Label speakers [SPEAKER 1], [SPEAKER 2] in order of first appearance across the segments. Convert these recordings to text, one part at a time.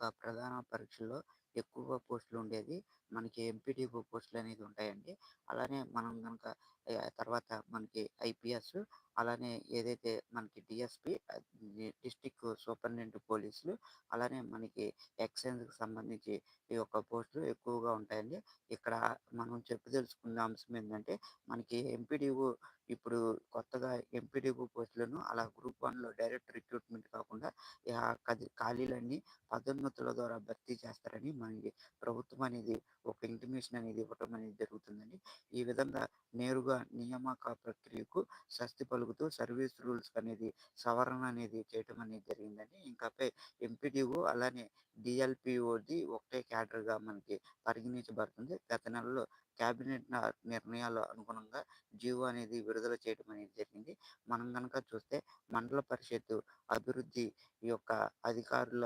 [SPEAKER 1] యొక్క ప్రధాన పరీక్షల్లో ఎక్కువగా పోస్టులు ఉండేది మనకి ఎంపీడీఓ పోస్టులు అనేది ఉంటాయండి అలానే మనం కనుక తర్వాత మనకి ఐపీఎస్ అలానే ఏదైతే మనకి డిఎస్పి డిస్టిక్ సూపరింటెండెంట్ పోలీసులు అలానే మనకి ఎక్సైజ్కి సంబంధించి ఈ యొక్క పోస్టులు ఎక్కువగా ఉంటాయండి. ఇక్కడ మనం చెప్పి తెలుసుకున్న అంశం ఏంటంటే మనకి ఎంపీడీఓ ఇప్పుడు కొత్తగా ఎంపీడీఓ పోస్టులను అలా గ్రూప్ వన్లో డైరెక్ట్ రిక్రూట్మెంట్ కాకుండా ఖాళీలన్నీ పదోన్నతుల ద్వారా భర్తీ చేస్తారని మనకి ప్రభుత్వం అనేది ఒక ఇంటిమేషన్ అనేది ఇవ్వటం అనేది జరుగుతుందండి. ఈ విధంగా నేరుగా నియామక ప్రక్రియకు స్వస్తి పలుకుతూ సర్వీస్ రూల్స్ అనేది సవరణ అనేది చేయటం అనేది జరిగిందండి. ఇంకాపై ఎంపీడీఓ అలానే డిఎల్పిఓది ఒకటే క్యాడర్గా మనకి పరిగణించబడుతుంది. గత నెలలో క్యాబినెట్ నిర్ణయాల అనుగుణంగా జీవో అనేది విడుదల చేయడం అనేది జరిగింది. మనం కనుక చూస్తే మండల పరిషత్తు అభివృద్ధి యొక్క అధికారుల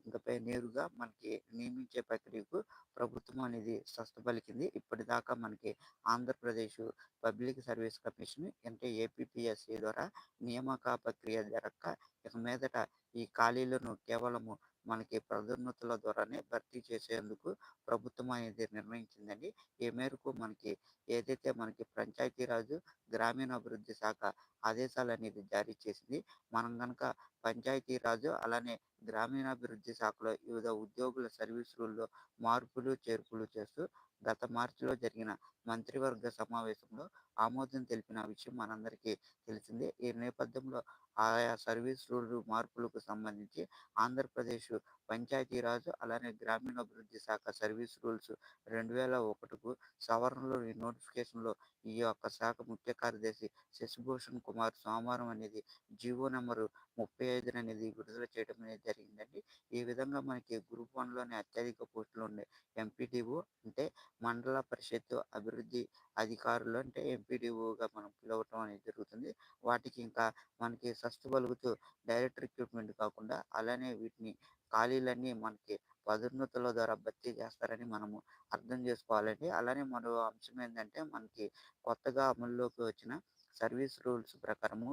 [SPEAKER 1] ఇకపై నేరుగా మనకి నియమించే ప్రక్రియకు ప్రభుత్వం అనేది స్వస్థపలికింది. ఇప్పటిదాకా మనకి ఆంధ్రప్రదేశ్ పబ్లిక్ సర్వీస్ కమిషన్ అంటే ఏపీపీఎస్సీ ద్వారా నియామక ప్రక్రియ జరగక ఇక మీదట ఈ ఖాళీలను కేవలము మనకి పదోన్నతుల ద్వారానే భర్తీ చేసేందుకు ప్రభుత్వం అనేది నిర్ణయించిందండి. ఈ మేరకు మనకి ఏదైతే మనకి పంచాయతీరాజు గ్రామీణాభివృద్ధి శాఖ ఆదేశాలు అనేది జారీ చేసింది మనం కనుక పంచాయతీరాజు అలానే గ్రామీణాభివృద్ధి శాఖలో వివిధ ఉద్యోగుల సర్వీస్ రూల్లో మార్పులు చేర్పులు చేస్తూ గత మార్చిలో జరిగిన మంత్రివర్గ సమావేశంలో ఆమోదం తెలిపిన విషయం మనందరికీ తెలిసిందే. ఈ నేపథ్యంలో ఆయా సర్వీస్ రూల్ మార్పులకు సంబంధించి ఆంధ్రప్రదేశ్ పంచాయతీరాజు అలానే గ్రామీణాభివృద్ధి శాఖ సర్వీస్ రూల్స్ రెండు వేల ఒకటికు సవరణలు ఈ నోటిఫికేషన్లో ఈ యొక్క శాఖ ముఖ్య కార్యదర్శి శశిభూషణ్ కుమార్ సోమవారం అనేది జీవో నెంబరు ముప్పై ఐదు అనేది విడుదల చేయడం అనేది జరిగిందండి. ఈ విధంగా మనకి గ్రూప్ వన్లోనే అత్యధిక పోస్టులు ఉండే ఎంపీడీఓ అంటే మండల పరిషత్ అభివృద్ధి అధికారులు అంటే ఎంపీడీఓగా మనం పిలవటం అనేది జరుగుతుంది. వాటికి ఇంకా మనకి సస్తు పలుకుతూ డైరెక్ట్ రిక్రూట్మెంట్ కాకుండా అలానే వీటిని ఖాళీలన్నీ మనకి పదోన్నతుల ద్వారా భర్తీ చేస్తారని మనము అర్థం చేసుకోవాలండి. అలానే మరో అంశం ఏంటంటే మనకి కొత్తగా అమల్లోకి వచ్చిన సర్వీస్ రూల్స్ ప్రకారము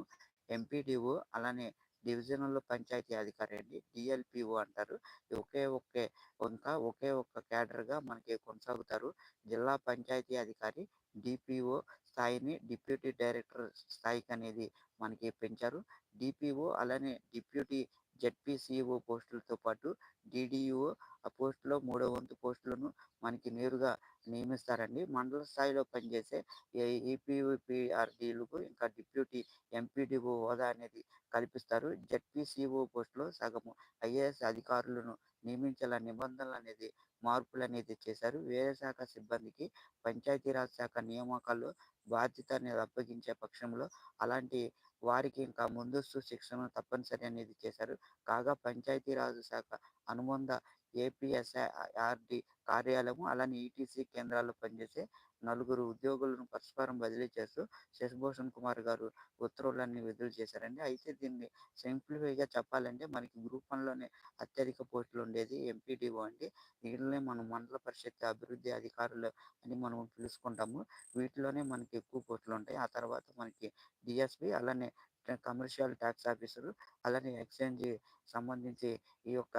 [SPEAKER 1] ఎంపీడీఓ అలానే డివిజనల్ పంచాయతీ అధికారి అండి. డిఎల్పిఓ అంటారు. ఒకే ఒకే ఇంకా ఒకే ఒక్క క్యాడర్గా మనకి కొనసాగుతారు. జిల్లా పంచాయతీ అధికారి డిపిఓ స్థాయిని డిప్యూటీ డైరెక్టర్ స్థాయికి అనేది మనకి పెంచారు. డిపిఓ అలానే డిప్యూటీ జడ్పీసీఓ పోస్టులతో పాటు డిడిఓ ఆ పోస్టులో మూడో వంతు పోస్టులను మనకి నేరుగా నియమిస్తారండి. మండల స్థాయిలో పనిచేసే ఈపీపీఆర్డీలకు ఇంకా డిప్యూటీ ఎంపీడీఓ హోదా అనేది కల్పిస్తారు. జడ్పీసీఓ పోస్టులో సగము ఐఏఎస్ అధికారులను నియమించాల నిబంధనలు అనేది మార్పులు అనేది చేశారు. వేరే శాఖ సిబ్బందికి పంచాయతీరాజ్ శాఖ నియామకాల్లో బాధ్యత అనేది అప్పగించే పక్షంలో అలాంటి వారికి ఇంకా ముందస్తు శిక్షణ తప్పనిసరి అనేది చేశారు. కాగా పంచాయతీరాజ్ శాఖ అనుబంధ ఏపీఎస్ఆర్డి కార్యాలయం అలానే ఈటీసీ కేంద్రాల్లో పనిచేసే నలుగురు ఉద్యోగులను పరస్పరం బదిలీ చేస్తూ శశిభూషణ్ కుమార్ గారు ఉత్తర్వులన్నీ విడుదల చేశారండి. అయితే దీన్ని సింప్లిఫైగా చెప్పాలంటే మనకి గ్రూప్ వన్లోనే అత్యధిక పోస్టులు ఉండేది ఎంపీడీఓ అండి. దీనిలోనే మనం మండల పరిషత్ అభివృద్ధి అధికారులు అని మనం పిలుచుకుంటాము. వీటిలోనే మనకి ఎక్కువ పోస్టులు ఉంటాయి. ఆ తర్వాత మనకి డిఎస్పి అలానే కమర్షియల్ ట్యాక్స్ ఆఫీసర్ అలానే ఎక్స్చేంజ్ సంబంధించి ఈ యొక్క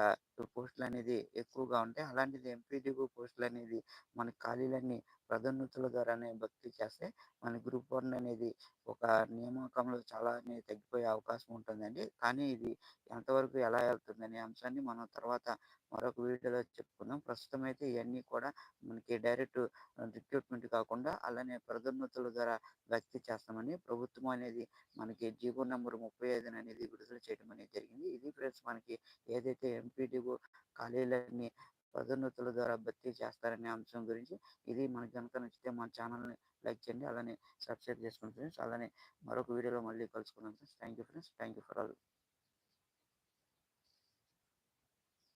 [SPEAKER 1] పోస్టులు అనేది ఎక్కువగా ఉంటాయి. అలాంటిది ఎంపీడీఓ పోస్టులు అనేది మన ఖాళీలన్నీ పదోన్నతుల ద్వారానే భర్తీ చేస్తే మన గ్రూప్ వన్ అనేది ఒక నియామకంలో చాలా తగ్గిపోయే అవకాశం ఉంటుందండి. కానీ ఇది ఎంతవరకు ఎలా వెళ్తుందనే అంశాన్ని మనం తర్వాత మరొక వీడియోలో చెప్పుకుందాం. ప్రస్తుతం అయితే ఇవన్నీ కూడా మనకి డైరెక్ట్ రిక్రూట్మెంట్ కాకుండా అలానే పదోన్నతుల ద్వారా భర్తీ చేస్తామని ప్రభుత్వం అనేది మనకి జీవో నెంబర్ ముప్పై అనేది విడుదల చేయడం అనేది జరిగింది. ఇది ఫ్రెండ్స్ మనకి ఏదైతే ఎంపీడీఓ ఖాళీలన్నీ పదోన్నతుల ద్వారా భర్తీ చేస్తారనే అంశం గురించి ఇది మనకు కనుక నచ్చితే మన ఛానల్ని లైక్ చేయండి అలానే సబ్స్క్రైబ్ చేసుకోండి ఫ్రెండ్స్ అలానే మరొక వీడియోలో మళ్ళీ కలుసుకుందాం friends. Thank you friends thank you for all.